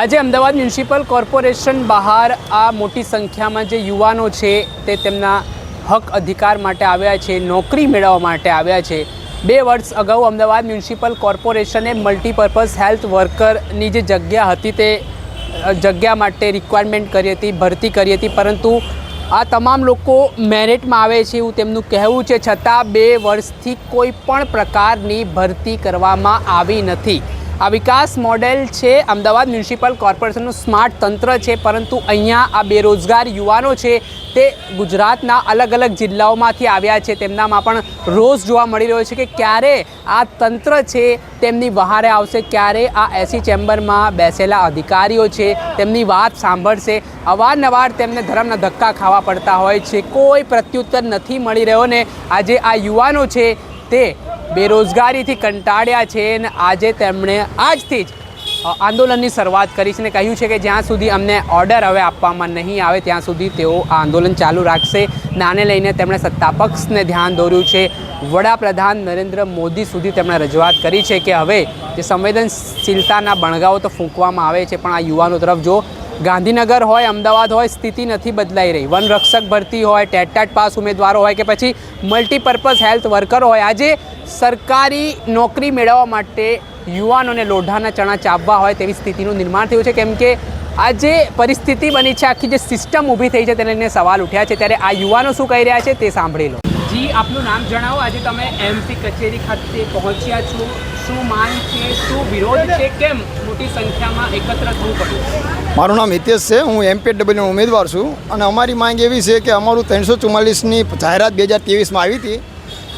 આજે Ahmedabad municipal corporation બહાર આ મોટી સંખ્યામાં જે યુવાનો છે તે તેમના હક અધિકાર માટે આવ્યા છે, નોકરી મેળવવા માટે આવ્યા છે. બે વર્ષ અગાઉ અમદાવાદ મ્યુનિસિપલ કોર્પોરેશને મલ્ટીપર્પઝ હેલ્થ વર્કરની જે જગ્યા હતી તે જગ્યા માટે રિક્વાયરમેન્ટ કરી હતી, ભરતી કરી હતી, પરંતુ આ તમામ લોકો મેરિટમાં આવે છે એવું તેમનું કહેવું છે, છતાં બે વર્ષથી કોઈ પણ પ્રકારની ભરતી કરવામાં આવી નથી. આ વિકાસ મોડેલ છે. અમદાવાદ મ્યુનિસિપલ કોર્પોરેશનનું સ્માર્ટ તંત્ર છે, પરંતુ અહીંયા આ બેરોજગાર યુવાનો છે તે ગુજરાતના અલગ અલગ જિલ્લાઓમાંથી આવ્યા છે. તેમનામાં પણ રોજ જોવા મળી રહ્યો છે કે ક્યારે આ તંત્ર છે તેમની વહારે આવશે, ક્યારે આ એસી ચેમ્બરમાં બેસેલા અધિકારીઓ છે તેમની વાત સાંભળશે. અવારનવાર તેમને ધર્મના ધક્કા ખાવા પડતા હોય છે. કોઈ પ્રત્યુત્તર નથી મળી રહ્યો ને આજે આ યુવાનો છે તે બેરોજગારીથી કંટાળ્યા છે અને આજે તેમણે આજથી જ આંદોલનની શરૂઆત કરી છે અને કહ્યું છે કે જ્યાં સુધી અમને ઓર્ડર હવે આપવામાં નહીં આવે, ત્યાં સુધી તેઓ આ આંદોલન ચાલુ રાખશે નાને લઈને તેમણે સત્તા પક્ષને ધ્યાન દોર્યું છે. વડાપ્રધાન નરેન્દ્ર મોદી સુધી તેમણે રજૂઆત કરી છે કે હવે જે સંવેદનશીલતાના બણગાઓ તો ફૂંકવામાં આવે છે, પણ આ યુવાનો તરફ જો ગાંધીનગર હોય, અમદાવાદ હોય, સ્થિતિ નથી બદલાઈ રહી. વનરક્ષક ભરતી હોય, ટેટ પાસ ઉમેદવારો હોય કે પછી મલ્ટીપર્પઝ હેલ્થ વર્કર હોય. આજે સરકારી નોકરી મેળવવા માટે યુવાનોને લોઢાના ચણા ચાપવા હોય તેવી સ્થિતિનું નિર્માણ થયું છે. કેમ કે આ જે પરિસ્થિતિ બની છે, આખી જે સિસ્ટમ ઊભી થઈ છે તેને લઈને સવાલ ઉઠ્યા છે. ત્યારે આ યુવાનો શું કહી રહ્યા છે તે સાંભળી લો. જી, આપનું નામ જણાવો. આજે તમે એમપી કચેરી ખાતે પહોંચ્યા છો. શું મોટી સંખ્યામાં મારું નામ હિતેશ છે, હું એમપીડબલ્યુનો ઉમેદવાર છું અને અમારી માંગ એવી છે કે અમારું ત્રણસો ચુમ્માલીસની જાહેરાત બે હજાર ત્રેવીસમાં આવી હતી,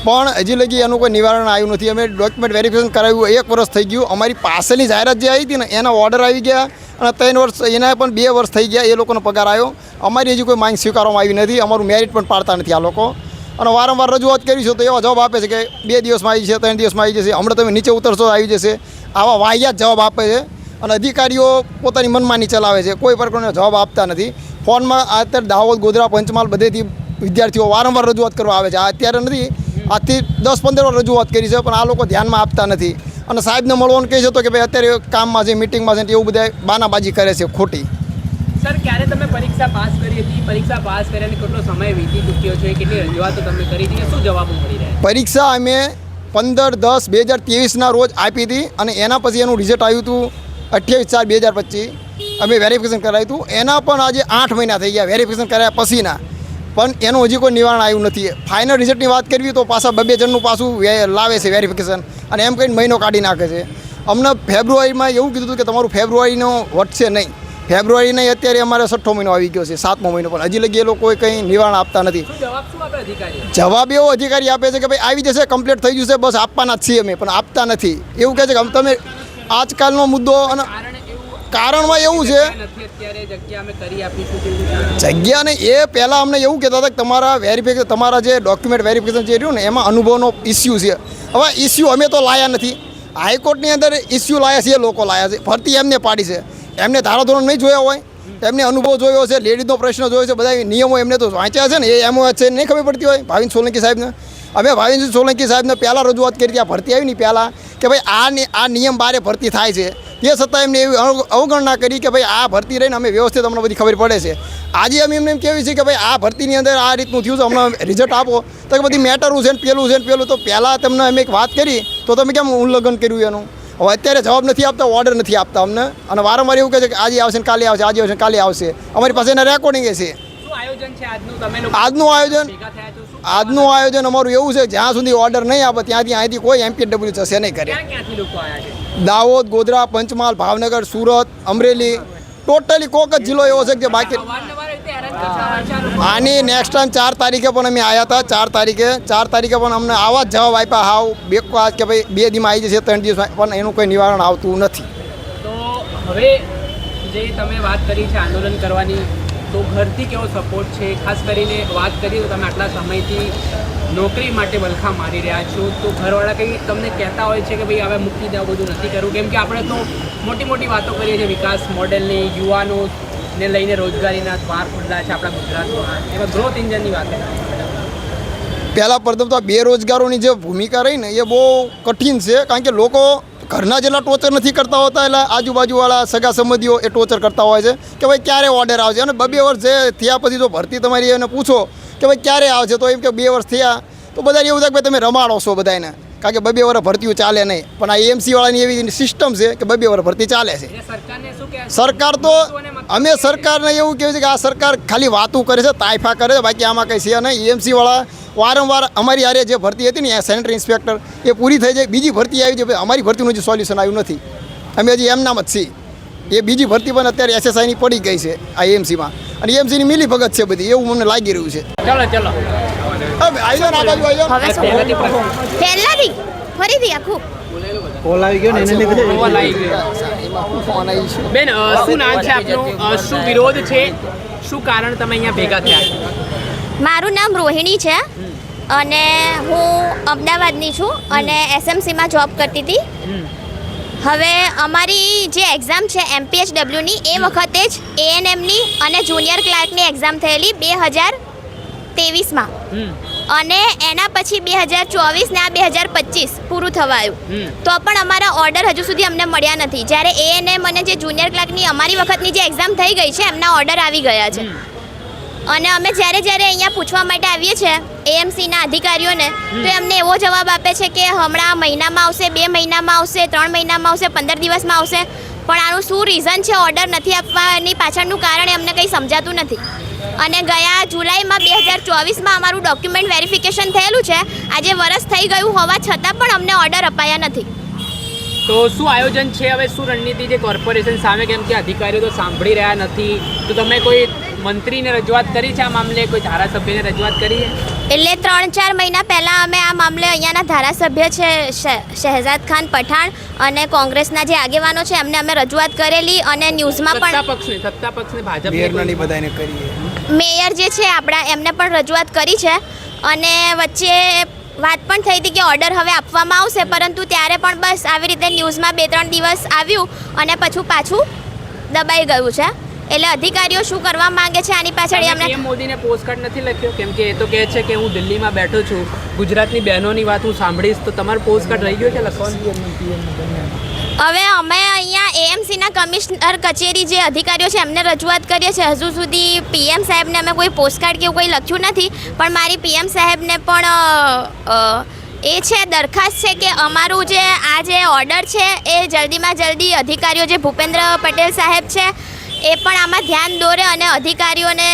પણ હજી લગી એનું કોઈ નિવારણ આવ્યું નથી. અમે ડોક્યુમેન્ટ વેરિફિકેશન કરાવ્યું, એક વર્ષ થઈ ગયું. અમારી પાસેની જાહેરાત જે આવી હતી ને, એના ઓર્ડર આવી ગયા અને ત્રણ વર્ષ, એના પણ બે વર્ષ થઈ ગયા, એ લોકોનો પગાર આવ્યો. અમારી હજી કોઈ માંગ સ્વીકારવામાં આવી નથી, અમારું મેરિટ પણ પાડતા નથી આ લોકો. અને વારંવાર રજૂઆત કરી છે તો એવા જવાબ આપે છે કે બે દિવસમાં આવી જશે, ત્રણ દિવસમાં આવી જશે. હમણાં તમે નીચે ઉતરશો આવી જશે. આવા વાહિયાત જવાબ આપે છે અને અધિકારીઓ પોતાની મનમાની ચલાવે છે. કોઈ પ્રકારનો જવાબ આપતા નથી. ફોનમાં અત્યારે દાહોદ, ગોધરા, પંચમહાલ બધેથી વિદ્યાર્થીઓ વારંવાર રજૂઆત કરવા આવે છે. આ અત્યારે નથી, આજથી દસ પંદર વાર રજૂઆત કરી છે, પણ આ લોકો ધ્યાનમાં આપતા નથી. અને સાહેબને મળવાનું કહે છે તો કે ભાઈ, અત્યારે કામમાં છે મિટિંગમાં છે એવું બધા બાનાબાજી કરે છે ખોટી. સર, ક્યારે તમે પરીક્ષા પાસ કરી હતી? પરીક્ષા પાસ કર્યાને કેટલો સમય વીતી ચૂક્યો છે? કેટલી રજૂઆતો તમે કરી હતી? શું જવાબો મળી રહ્યા પરીક્ષા અમે પંદર, દસ, બે હજાર ત્રેવીસના રોજ આપી હતી અને એના પછી એનું રિઝલ્ટ આવ્યું હતું અઠ્યાવીસ ચાર, બે હજાર પચીસ. અમે વેરિફિકેશન કરાવ્યું હતું. એના પણ આજે આઠ મહિના થઈ ગયા વેરિફિકેશન કર્યા પછીના. પણ એનું હજી કોઈ નિવારણ આવ્યું નથી. ફાઇનલ રિઝલ્ટની વાત કરવી તો પાછા બબે જણનું પાછું લાવે છે વેરિફિકેશન અને એમ કહીને મહિનો કાઢી નાખે છે. અમને ફેબ્રુઆરીમાં એવું કીધું હતું કે તમારું ફેબ્રુઆરીનો વધશે નહીં. ફેબ્રુઆરી નહીં અત્યારે અમારે છઠ્ઠો મહિનો આવી ગયો છે સાતમો મહિનો પણ. હજી લગી એ લોકો કંઈ નિવારણ આપતા નથી. જવાબ એવો અધિકારી આપે છે કે ભાઈ આવી જશે કમ્પ્લીટ થઈ જશે બસ આપવાના જ છીએ અમે પણ આપતા નથી. એવું કહે છે કે તમે આજકાલનો મુદ્દો અને કારણમાં એવું છે. જગ્યાને એ પહેલાં અમને એવું કહેતા હતા કે તમારા વેરિફિકેશન તમારા જે ડોક્યુમેન્ટ વેરિફિકેશન જે રહ્યું ને એમાં અનુભવનો ઇસ્યુ છે. હવે ઇસ્યુ અમે તો લાયા નથી. હાઈકોર્ટની અંદર ઇસ્યુ લાયા છે એ લોકો લાયા છે. ફરતી એમને પાડી છે. એમને ધારાધોરણ નહીં જોયા હોય, એમને અનુભવ જોયો છે, લેડીઝનો પ્રશ્ન જોયો છે, બધા નિયમો એમને તો વાંચ્યા છે ને, એ એમો છે નહીં ખબર પડતી હોય, ભાવિન સોલંકી સાહેબને. અમે ભાવિન સોલંકી સાહેબને પહેલાં રજૂઆત કરી ત્યાં ભરતી આવી ને પહેલાં, કે ભાઈ આ આ નિયમ બારે ભરતી થાય છે. તે છતાં એમને એવી અવગણના કરી કે ભાઈ આ ભરતી રહીને અમે વ્યવસ્થિત અમને બધી ખબર પડે છે. આજે અમે એમને એમ કહેવી છે કે ભાઈ આ ભરતીની અંદર આ રીતનું થયું છે અમને રિઝલ્ટ આપો. તો કે બધી મેટરું છે ને, પેલું છે ને, પેલું. તો પહેલાં તમને અમે એક વાત કરી, તો તમે કેમ ઉલ્લંઘન કર્યું એનું? હવે અત્યારે જવાબ નથી આપતા ઓર્ડર નથી આપતા અમને. અને વારંવાર એવું કહે છે કે આજે આવશે ને કાલે આવશે આજે આવશે કાલે આવશે. અમારી પાસે એના રેકોર્ડિંગ છે. આજનું? આયોજન? આજનું આયોજન અમારું એવું છે જ્યાં સુધી ઓર્ડર નહીં આપે ત્યાંથી અહીંથી કોઈ એમપીડબ્લ્યુ જશે નહીં કરે દાહોદ ગોધરા પંચમહાલ ભાવનગર સુરત અમરેલી. ટોટલી કોક જ જિલ્લો એવો છે કે બાકી આની નેક્સ્ટ ટાઈમ ચાર તારીખે પણ અમે આવ્યા હતા. ચાર તારીખે. ચાર તારીખે પણ અમને આવા જ જવાબ આપ્યા. હાવ બેકવાસ કે ભાઈ બે દીમાં આવી જશે, ત્રણ દિવસ પણ એનું કોઈ નિવારણ આવતું નથી. તો હવે જે તમે વાત કરી છે આંદોલન કરવાની, તો ઘરથી કેવો સપોર્ટ છે? ખાસ કરીને વાત કરી તો તમે આટલા સમયથી નોકરી માટે વલખા મારી રહ્યા છો. તો ઘરવાળા કંઈ તમને કહેતા હોય છે કે ભાઈ હવે મૂકી દેવું બધું નથી કરવું? કેમ કે આપણે તો મોટી મોટી વાતો કરીએ છીએ વિકાસ મોડેલની યુવાનોને લઈને રોજગારીના દ્વાર ખુલ્લા છે આપણા ગુજરાતમાં. એમાં ગ્રોથ ઇન્જનની વાત પહેલાં પ્રથમ તો બેરોજગારોની જે ભૂમિકા રહી ને એ બહુ કઠિન છે કારણ કે લોકો ઘરના જેટલા ટોચર નથી કરતા હોતા એટલે આજુબાજુવાળા સગા સંબંધીઓ એ ટોચર કરતા હોય છે કે ભાઈ ક્યારે ઓર્ડર આવશે? અને બબે વર્ષ જે થયા પછી જો ભરતી તમારી એને પૂછો કે ભાઈ ક્યારે આવશે તો એમ કે બે વર્ષ થયા તો બધા એવું થાય કે તમે રમાડો છો બધાને કારણ કે બબે વર્ષ ભરતીઓ ચાલે નહીં. પણ આ એમસી વાળાની એવી સિસ્ટમ છે કે બબે વર્ષ ભરતી ચાલે છે. સરકાર તો અમે સરકારને એવું કહેવું છે કે આ સરકાર ખાલી વાતું કરે છે તાયફા કરે છે બાકી આમાં કંઈ છે નહીં. એમસી વાળા વારંવાર અમારી આરે જે ભરતી હતી ને સેનેટરી ઇન્સ્પેક્ટર એ પૂરી થઈ જાય. બીજી ભરતી આવી છે ભાઈ અમારી ભરતીનું હજી સોલ્યુશન આવ્યું નથી. અમે હજી એમનામ જ છીએ. એ બીજી ભરતી પણ અત્યારે એસએસઆઈની પડી ગઈ છે આ એમસીમાં અને એમસીની મિલી ભગત છે બધી એવું મને લાગી રહ્યું છે. ચલો ચલો. હવે આવી જાઓ ને બાજુ આવી જાઓ પહેલાથી ફરીથી આખું. કોલ આવી ગયો ને એને લીધે? બેન શું નામ છે આપનું? શું વિરોધ છે? શું કારણ તમે અહીંયા ભેગા થયા? મારું નામ રોહિણી છે અને હું અમદાવાદની છું અને એસએમસીમાં જોબ કરતી હતી. હવે અમારી જે એક્ઝામ છે એમપીએચડબ્લ્યુની એ વખતે જ એએનએમની અને જુનિયર ક્લાર્કની એક્ઝામ થયેલી બે હજાર તેવીસમાં અને એના પછી બે હજાર ચોવીસ ને આ બે હજાર પચીસ પૂરું થવાયું. તો પણ અમારા ઓર્ડર હજુ સુધી અમને મળ્યા નથી. જ્યારે એએનએમ અને જે જુનિયર ક્લાર્કની અમારી વખતની જે એક્ઝામ થઈ ગઈ છે એમના ઓર્ડર આવી ગયા છે. અને અમે જ્યારે જ્યારે અહીંયા પૂછવા માટે આવીએ છીએ એએમસીના અધિકારીઓને તો એમને એવો જવાબ આપે છે કે હમણાં મહિનામાં આવશે બે મહિનામાં આવશે ત્રણ મહિનામાં આવશે પંદર દિવસમાં આવશે. પણ આનું શું રીઝન છે ઓર્ડર નથી આપવાની પાછળનું કારણ એમને અમને કંઈ સમજાતું નથી. અને ગયા જુલાઈમાં બે હજાર ચોવીસમાં અમારું ડોક્યુમેન્ટ વેરિફિકેશન થયેલું છે. આજે વરસ થઈ ગયું હોવા છતાં પણ અમને ઓર્ડર અપાયા નથી. તો શું આયોજન છે? હવે શું રણનીતિ જે કોર્પોરેશન સામે કેમ કે અધિકારીઓ તો સાંભળી રહ્યા નથી. તો તમે કોઈ મંત્રીને રજૂઆત કરી છે આ મામલે? કોઈ ધારાસભ્યને રજૂઆત કરી છે? એટલે ત્રણ ચાર મહિના પહેલાં અમે આ મામલે અહીંયાના ધારાસભ્ય છે શહ- શહેજાદ ખાન પઠાણ અને કોંગ્રેસના જે આગેવાનો છે એમને અમે રજૂઆત કરેલી અને ન્યૂઝમાં સત્તા પણ પક્ષને સત્તા પક્ષને ભાજપ બધાને કરીએ. મેયર જે છે આપણા એમને પણ રજૂઆત કરી છે અને વચ્ચે વાત પણ થઈ હતી કે ઓર્ડર હવે આપવામાં આવશે પરંતુ ત્યારે પણ બસ આવી રીતે ન્યૂઝમાં બે ત્રણ દિવસ આવ્યું અને પછી પાછું દબાઈ ગયું છે. એટલે અધિકારીઓ શું કરવા માંગે છે આની પાછળ એ અમને પીએમ મોદીને પોસ્ટકાર્ડ નથી લખ્યો? કેમ કે એ તો કહે છે કે હું દિલ્હીમાં બેઠો છું ગુજરાતની બહેનોની વાત હું સાંભળીશ તો તમારો પોસ્ટકાર્ડ રહી ગયો છે લખવાનું? હવે અમે અહીંયા એએમસીના કમિશનર કચેરી જે અધિકારીઓ છે, એમને રજૂઆત કરીએ છીએ. હજુ સુધી પીએમ સાહેબને અમે કોઈ પોસ્ટકાર્ડ કે એવું કંઈ લખ્યું નથી, પણ મારી પીએમ સાહેબને પણ એ છે, દરખાસ્ત છે કે અમારું જે, આ જે ઓર્ડર છે, એ જલ્દીમાં જલ્દી અધિકારીઓ જે ભૂપેન્દ્ર પટેલ સાહેબ છે, એ પણ આમાં ધ્યાન દોરે અને અધિકારીઓને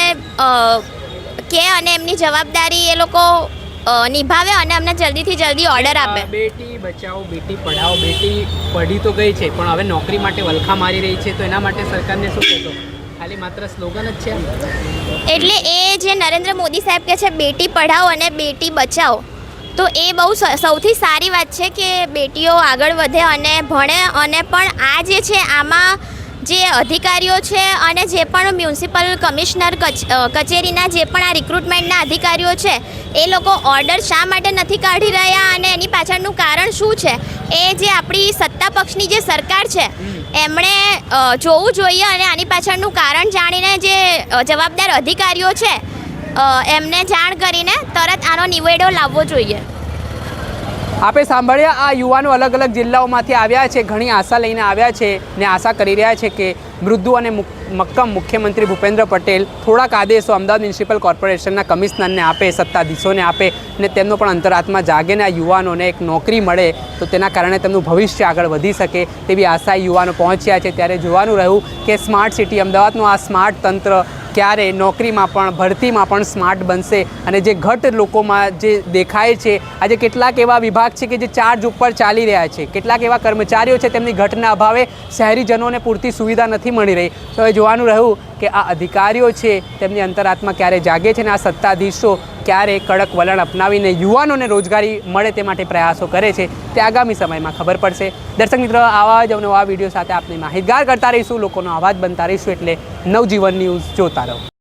કે અને એમની જવાબદારી એ લોકો નિભાવે અને અમને જલ્દીથી જલ્દી ઓર્ડર આપે. બેટી બચાવો બેટી પઢાઓ બેટી પઢી તો ગઈ છે પણ હવે નોકરી માટે વલખા મારી રહી છે તો એના માટે સરકારને શું કહેશો? ખાલી માત્ર સ્લોગન જ છે? એટલે એ જે નરેન્દ્ર મોદી સાહેબ કહે છે બેટી પઢાઓ અને બેટી બચાવો તો એ બહુ સૌથી સારી વાત છે કે બેટીઓ આગળ વધે અને ભણે અને પણ આ જે છે આમાં જે અધિકારીઓ છે અને જે પણ મ્યુનિસિપલ કમિશનર કચ- કચેરીના જે પણ આ રિક્રુટમેન્ટના અધિકારીઓ છે એ લોકો ઓર્ડર શા માટે નથી કાઢી રહ્યા અને એની પાછળનું કારણ શું છે? એ જે આપણી સત્તા પક્ષની જે સરકાર છે, એમણે જોવું જોઈએ અને આની પાછળનું કારણ જાણીને જે જવાબદાર અધિકારીઓ છે એમને જાણ કરીને તરત આનો નિવેડો લાવવો જોઈએ. આપે સાંભળ્યા, આ યુવાનો અલગ અલગ જિલ્લાઓમાંથી આવ્યા છે, ઘણી આશા લઈને આવ્યા છે ને આશા કરી રહ્યા છે કે મૃદુ અને મુક- મક્કમ મુખ્યમંત્રી ભૂપેન્દ્ર પટેલ થોડાક આદેશો અમદાવાદ મ્યુનિસિપલ કોર્પોરેશનના કમિશનરને આપે, સત્તાધીશોને આપે ને તેમનો પણ અંતરાત્મા જાગે ને આ યુવાનોને એક નોકરી મળે તો તેના કારણે તેમનું ભવિષ્ય આગળ વધી શકે તેવી આશા યુવાનો પહોંચ્યા છે. ત્યારે જોવાનું રહ્યું કે સ્માર્ટ સિટી અમદાવાદનું આ સ્માર્ટ તંત્ર ક્યારે નોકરીમાં પણ, ભરતીમાં પણ સ્માર્ટ બનશે અને જે ઘટ લોકોમાં જે દેખાય છે, આજે કેટલાક એવા વિભાગ છે કે જે ચાર્જ ઉપર ચાલી રહ્યા છે. કેટલાક એવા કર્મચારીઓ છે, તેમની ઘટના અભાવે શહેરીજનોને પૂરતી સુવિધા નથી મળી રહી. તો હવે જોવાનું રહ્યું કે આ અધિકારીઓ છે, તેમની અંતરાત્મા ક્યારે જાગે છે અને આ સત્તાધીશો ક્યારે કડક વલણ અપનાવીને યુવાનોને રોજગારી મળે તે માટે પ્રયાસો કરે છે, તે આગામી સમયમાં ખબર પડશે. દર્શક મિત્રો, આવા જ નવા વીડિયો સાથે આપને માહિતગાર કરતા રહીશું, લોકોનો અવાજ બનતા રહીશું એટલે નવજીવન ન્યૂઝ જોતા રહો.